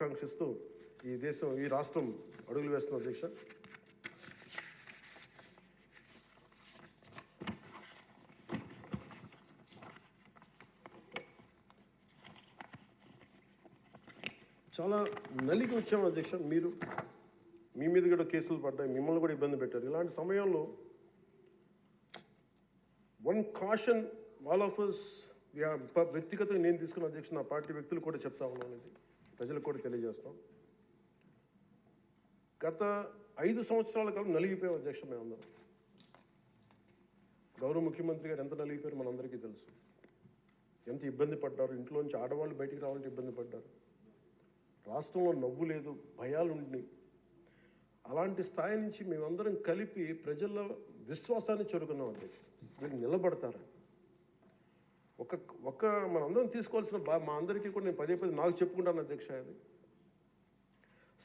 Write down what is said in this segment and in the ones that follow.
ఆకాంక్షిస్తూ ఈ దేశం ఈ రాష్ట్రం అడుగులు వేస్తున్న అధ్యక్ష చాలా నలిగి వచ్చాము అధ్యక్ష మీరు మీ మీద కూడా కేసులు పడ్డాయి మిమ్మల్ని కూడా ఇబ్బంది పెట్టారు. ఇలాంటి సమయంలో one caution all of us వ్యక్తిగతంగా నేను తీసుకున్న అధ్యక్ష నా పార్టీ వ్యక్తులు కూడా చెప్తా ఉన్నాను అనేది. ప్రజలకు కూడా తెలియజేస్తాం. గత ఐదు సంవత్సరాల కాలం నలిగిపోయాం అధ్యక్ష మేమందరం. గౌరవ ముఖ్యమంత్రి గారు ఎంత నలిగిపోయారు మనందరికీ తెలుసు. ఎంత ఇబ్బంది పడ్డారు ఇంట్లోంచి ఆడవాళ్ళు బయటికి రావాలంటే ఇబ్బంది పడ్డారు. రాష్ట్రంలో నవ్వు లేదు భయాలు ఉండి అలాంటి స్థాయి నుంచి మేమందరం కలిపి ప్రజల విశ్వాసాన్ని చేరుకున్నాం అధ్యక్ష. వీళ్ళు నిలబడతారు? ఒక ఒక మనందరం తీసుకోవాల్సిన బా మా అందరికీ కూడా నేను పదే పదే నాకు చెప్పుకుంటాను అధ్యక్ష అది.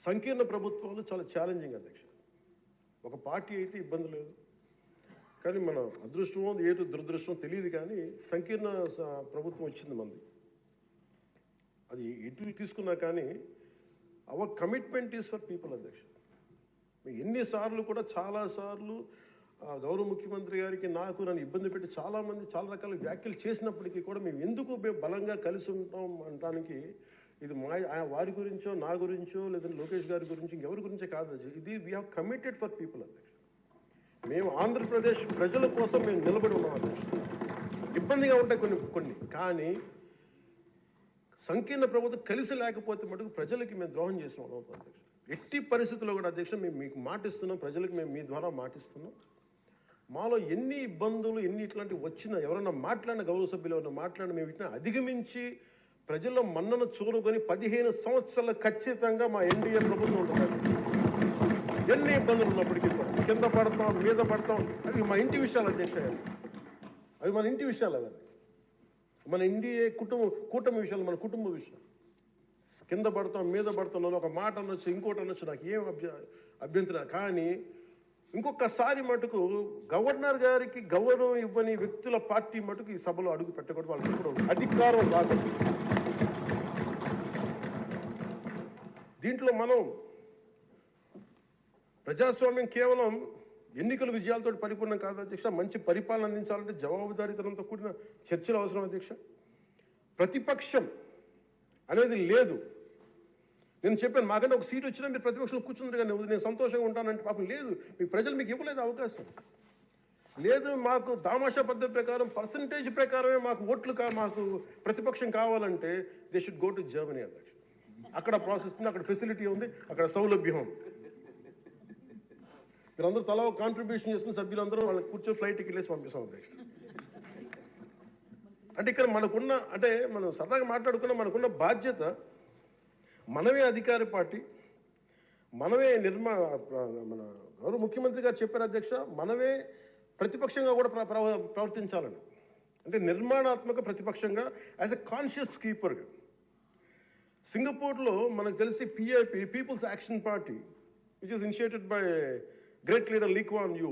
సంకీర్ణ ప్రభుత్వాలు చాలా ఛాలెంజింగ్ అధ్యక్ష. ఒక పార్టీ అయితే ఇబ్బంది లేదు. కానీ మన అదృష్టమో ఏదో దురదృష్టం తెలియదు కానీ సంకీర్ణ ప్రభుత్వం వచ్చింది మంది. అది ఎటు తీసుకున్నా కానీ our commitment is for people అధ్యక్ష. ఎన్నిసార్లు కూడా చాలాసార్లు గౌరవ ముఖ్యమంత్రి గారికి నాకు నన్ను ఇబ్బంది పెట్టి చాలా మంది చాలా రకాల వ్యాఖ్యలు చేసినప్పటికీ కూడా మేము ఎందుకు మేము బలంగా కలిసి ఉంటాం అనడానికి ఇది మా వారి గురించో నా గురించో లేదంటే లోకేష్ గారి గురించి ఇంకెవరి గురించే కాదు ఇది we have committed for people అధ్యక్ష. మేము ఆంధ్రప్రదేశ్ ప్రజల కోసం మేము నిలబడి ఉన్నాం అధ్యక్ష. ఇబ్బందిగా ఉంటాయి కొన్ని కొన్ని. కానీ సంకీర్ణ ప్రభుత్వం కలిసి లేకపోతే మటుకు ప్రజలకి మేము ద్రోహం చేసిన వాళ్ళం అధ్యక్ష. ఎట్టి పరిస్థితుల్లో కూడా అధ్యక్ష మేము మీకు మాటిస్తున్నాం ప్రజలకు మేము మీ ద్వారా మాటిస్తున్నాం. మాలో ఎన్ని ఇబ్బందులు ఎన్ని ఇట్లాంటివి వచ్చినా ఎవరైనా మాట్లాడిన గౌరవ సభ్యులు ఎవరైనా మాట్లాడిన మేము ఇట్లా అధిగమించి ప్రజల్లో మన్నను చూరుకొని పదిహేను సంవత్సరాలు ఖచ్చితంగా మా ఎన్డీఏ ప్రభుత్వం ఉంటుంది. ఎన్ని ఇబ్బందులు ఉన్నప్పటికీ కింద పడతాం మీద పడతాం అవి మా ఇంటి విషయాలు అధ్యక్ష అవి మన ఇంటి విషయాలు అవన్నీ. మన ఎన్డీఏ కుటుంబ కూటమి విషయాలు మన కుటుంబ విషయాలు. కింద పడతాం మీద పడతాం ఒక మాట అనొచ్చు ఇంకోటి అనొచ్చు నాకు ఏం అభ్య అభ్యంతరం కానీ ఇంకొకసారి మటుకు గవర్నర్ గారికి గౌరవం ఇవ్వని వ్యక్తుల పార్టీ మటుకు ఈ సభలో అడుగు పెట్టకూడదు వాళ్ళకి కూడా అధికారం రాదు. దీంట్లో మనం ప్రజాస్వామ్యం కేవలం ఎన్నికల విజయాలతో పరిపూర్ణం కాదు అధ్యక్ష మంచి పరిపాలన అందించాలంటే జవాబుదారీతనంతో కూడిన చర్చలు అవసరం అధ్యక్ష. ప్రతిపక్షం అనేది లేదు. నేను చెప్పాను మాకంటే ఒక సీట్ వచ్చినా మీరు ప్రతిపక్షంలో కూర్చుంది కానీ నేను సంతోషంగా ఉంటానంటే పాపం లేదు. మీ ప్రజలు మీకు ఇవ్వలేదు అవకాశం. లేదు మాకు దామాషా పద్ధతి ప్రకారం పర్సంటేజ్ ప్రకారమే మాకు ఓట్లు కా మాకు ప్రతిపక్షం కావాలంటే they should go to Germany అధ్యక్ష అక్కడ ప్రాసెస్ ఉంది అక్కడ ఫెసిలిటీ ఉంది అక్కడ సౌలభ్యం ఉంది. మీరందరూ తలా ఒక కాంట్రిబ్యూషన్ చేసిన సభ్యులందరూ వాళ్ళకి కూర్చొని ఫ్లైట్ టికెట్ వేసి పంపిస్తాం అధ్యక్ష. అంటే ఇక్కడ మనకున్న అంటే మనం సరదాగా మాట్లాడుకున్న మనకున్న బాధ్యత మనమే అధికార పార్టీ మనమే నిర్మా మన గౌరవ ముఖ్యమంత్రి గారు చెప్పారు అధ్యక్ష మనమే ప్రతిపక్షంగా కూడా ప్రవర్తించాలని. అంటే నిర్మాణాత్మక ప్రతిపక్షంగా యాజ్ ఎ కాన్షియస్ కీపర్గా సింగపూర్లో మనకు తెలిసి PIP people's action party which is initiated by great leader Lee Kuan Yew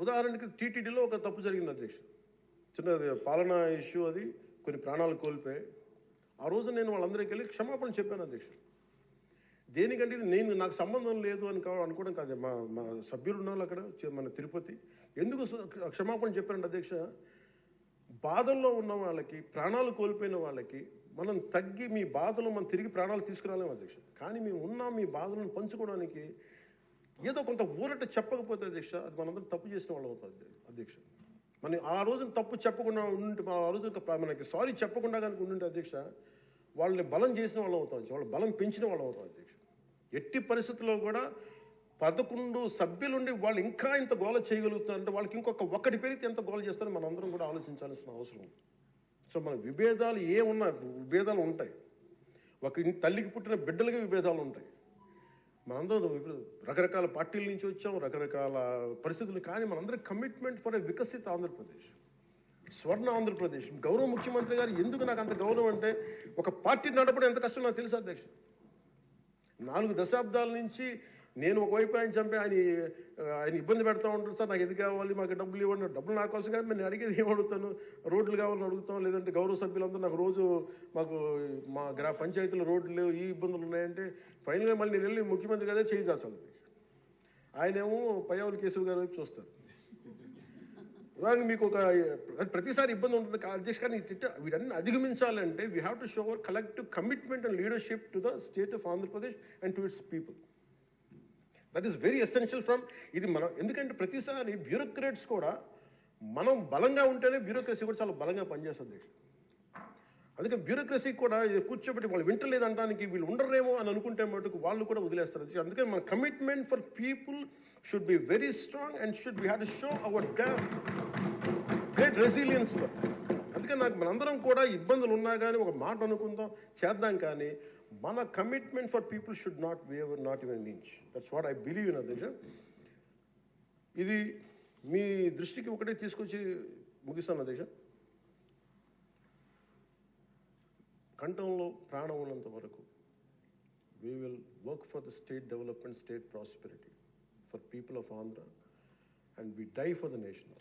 ఉదాహరణకి టీటీడీలో ఒక తప్పు జరిగింది అధ్యక్ష. చిన్న పాలన ఇష్యూ అది కొన్ని ప్రాణాలు కోల్పోయాయి. ఆ రోజు నేను వాళ్ళందరికీ వెళ్ళి క్షమాపణ చెప్పాను అధ్యక్ష. దేనికంటే ఇది నేను నాకు సంబంధం లేదు అని అనుకోవడం కాదు. మా మా సభ్యులు ఉన్నారు అక్కడ మన తిరుపతి. ఎందుకు క్షమాపణ చెప్పారంటే అధ్యక్ష? బాధల్లో ఉన్న వాళ్ళకి ప్రాణాలు కోల్పోయిన వాళ్ళకి మనం తగ్గి మీ బాధలు మనం తిరిగి ప్రాణాలు తీసుకురాలేము అధ్యక్ష. కానీ మేము ఉన్నాం మీ బాధలను పంచుకోవడానికి ఏదో కొంత ఊరట చెప్పకపోతే అధ్యక్ష అది మనందరం తప్పు చేసిన వాళ్ళు అవుతుంది అధ్యక్ష. మనం ఆ రోజున తప్పు చెప్పకుండా ఉంటే మనం ఆ రోజు మనకి సారీ చెప్పకుండా కనుక ఉండుంటే అధ్యక్ష వాళ్ళని బలం చేసిన వాళ్ళు అవుతాం వాళ్ళు బలం పెంచిన వాళ్ళు అవుతాం అధ్యక్ష. ఎట్టి పరిస్థితుల్లో కూడా పదకొండు సభ్యులుండి వాళ్ళు ఇంకా ఇంత గోల చేయగలుగుతారంటే వాళ్ళకి ఇంకొక ఒక్కటి పెరిగితే ఎంత గోల చేస్తారో మనందరం కూడా ఆలోచించాల్సిన అవసరం సో మన విభేదాలు ఏ ఉన్నా విభేదాలు ఉంటాయి. ఒక తల్లికి పుట్టిన బిడ్డలకి విభేదాలు ఉంటాయి. మనందరం ఇప్పుడు రకరకాల పార్టీల నుంచి వచ్చాం రకరకాల పరిస్థితులు కానీ మనందరం కమిట్మెంట్ ఫర్ ఏ వికసిత ఆంధ్రప్రదేశ్. స్వర్ణ ఆంధ్రప్రదేశ్. గౌరవ ముఖ్యమంత్రి గారు ఎందుకు నాకు అంత గౌరవం అంటే ఒక పార్టీ నడపడం ఎంత కష్టం నాకు తెలుసు అధ్యక్ష. నాలుగు దశాబ్దాల నుంచి నేను ఒకవైపు ఆయన చంపి ఆయన ఆయన ఇబ్బంది పెడతా ఉంటారు సార్ నాకు ఇది కావాలి? మాకు డబ్బులు ఇవ్వండి. డబ్బులు నా కోసం కాదు నేను అడిగేది ఏం అడుగుతాను? రోడ్లు కావాలని అడుగుతాం లేదంటే గౌరవ సభ్యులందరూ నాకు రోజు మాకు మా గ్రా పంచాయతీలో రోడ్లు లేవు ఈ ఇబ్బందులు ఉన్నాయంటే ఫైనల్గా మళ్ళీ నేను వెళ్ళి ముఖ్యమంత్రి కదా చేయి చేస్తాను ఆయనేమో పయ్యవల్ కేశవ్ గారి వైపు చూస్తారు. ఉదాహరణకి మీకు ఒక ప్రతిసారి ఇబ్బంది ఉంటుంది. కా- అధ్యక్ష కానీ వీటన్ని అధిగమించాలంటే we have to show our collective commitment and leadership to the state of Andhra Pradesh and to its people that is very essential from ఇది మనం ఎందుకంటే ప్రతిసారి బ్యూరోక్రాట్స్ కూడా మనం బలంగా ఉంటేనే బ్యూరోక్రసీ కూడా చాలా బలంగా పనిచేస్తుంది. అందుకే బ్యూరోక్రసీ కూడా కూర్చోబెట్టి వాళ్ళు వింటలేదు అనడానికి వీళ్ళు ఉండరేమో అని అనుకుంటే మటుకు వాళ్ళు కూడా వదిలేస్తారు. అందుకే మన commitment for people should be very strong and should be had show our great resilience అందుకే నాకు మనందరం కూడా ఇబ్బందులు ఉన్నా కానీ ఒక మాట అనుకుందాం చేద్దాం కానీ మన commitment for people should not waver not even inch that's what I believe in అధ్యక్ష ఇది మీ దృష్టికి ఒకటే తీసుకొచ్చి ముగిస్తాను అధ్యక్ష కంఠంలో ప్రాణం ఉన్నంత వరకు we will work for the state development state prosperity for people of Andhra and we die for the nation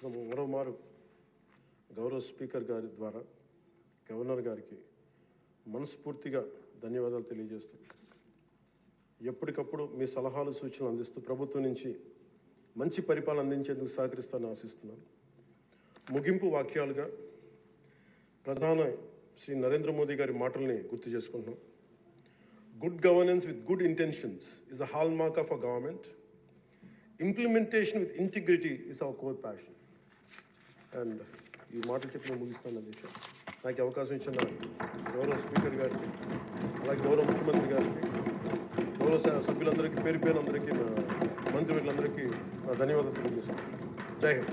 ఇసలు మరోమారు గౌరవ స్పీకర్ గారి ద్వారా గవర్నర్ గారికి మనస్ఫూర్తిగా ధన్యవాదాలు తెలియజేస్తూ ఎప్పటికప్పుడు మీ సలహాలు సూచనలు అందిస్తూ ప్రభుత్వం నుంచి మంచి పరిపాలన అందించేందుకు సహకరిస్తానని ఆశిస్తున్నాను. ముగింపు వాక్యాలుగా ప్రధాన శ్రీ నరేంద్ర మోదీ గారి మాటల్ని గుర్తు చేసుకుంటున్నాం. Good governance with good intentions is a hallmark of a government implementation with integrity is our core passion and ఈ మాటలు చెప్పి నేను ముగిస్తాను అధ్యక్ష. నాకు అవకాశం ఇచ్చిన గౌరవ స్పీకర్ గారికి అలాగే గౌరవ ముఖ్యమంత్రి గారికి గౌరవ స- సభ్యులందరికీ పేరు పేరు అందరికీ నా మంత్రివర్యులందరికీ నా ధన్యవాదాలు తెలియజేస్తాను జై హింద్.